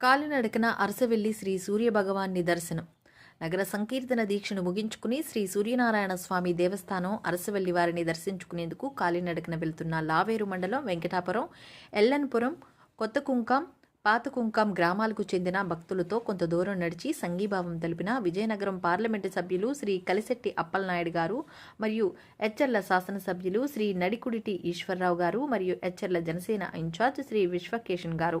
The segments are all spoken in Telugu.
కాలినడకన అరసవెల్లి శ్రీ సూర్యభగవాన్ని దర్శనం నగర సంకీర్తన దీక్షను ముగించుకుని శ్రీ సూర్యనారాయణ స్వామి దేవస్థానం అరసవెల్లి వారిని దర్శించుకునేందుకు కాలినడకన వెళ్తున్న లావేరు మండలం వెంకటాపురం ఎల్లన్పురం కొత్త కుంకం పాతకుంకం గ్రామాలకు చెందిన భక్తులతో కొంత దూరం నడిచి సంఘీభావం తెలిపిన విజయనగరం పార్లమెంటు సభ్యులు శ్రీ కలిశెట్టి అప్పలనాయుడు గారు మరియు హెచ్ఎర్ల శాసనసభ్యులు శ్రీ నడికుడిటి ఈశ్వరరావు గారు మరియు హెచ్ఎర్ల జనసేన ఇన్ఛార్జ్ శ్రీ విశ్వకేషన్ గారు.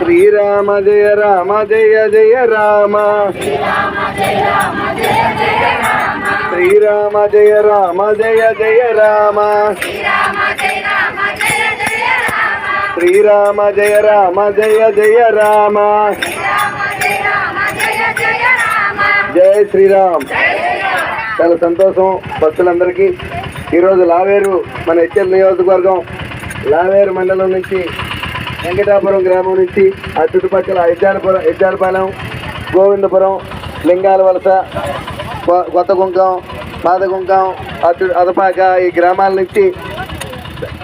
శ్రీరామ జయ రామ జయ జయ రామ. శ్రీరామ జయ రామ జయ జయ రామ. శ్రీరామ జయ రామ జయ జయ రామ. జై శ్రీరామ్. చాలా సంతోషం భక్తులందరికీ. ఈరోజు లావేరు మన హెచ్ఎల్ నియోజకవర్గం లావేరు మండలం నుంచి వెంకటాపురం గ్రామం నుంచి ఆ చుట్టుపక్కల ఎజ్జాలపురం ఎజ్జాలపాలెం గోవిందపురం లింగాల వలస కొత్త కుంకం పాత కుంకం అటు అదపాక ఈ గ్రామాల నుంచి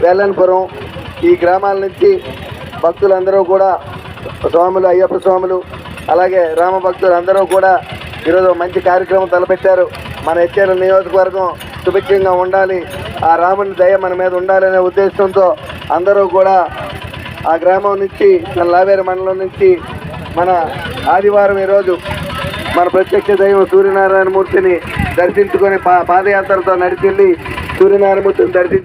వెల్లనపురం ఈ గ్రామాల నుంచి భక్తులందరూ కూడా స్వాములు అయ్యప్ప స్వాములు అలాగే రామ భక్తులు అందరూ కూడా ఈరోజు మంచి కార్యక్రమం తలపెట్టారు. మన హెచ్ఎల్ నియోజకవర్గం సుభిక్షంగా ఉండాలి. ఆ రాముని దయ మన మీద ఉండాలనే ఉద్దేశంతో అందరూ కూడా ఆ గ్రామం నుంచి మన లావేరు మండలం నుంచి మన ఆదివారం ఈరోజు మన ప్రత్యక్ష దైవం సూర్యనారాయణ మూర్తిని దర్శించుకొని పా పాదయాత్రతో నడిచెళ్ళి సూర్యనారాయణ మూర్తిని దర్శించి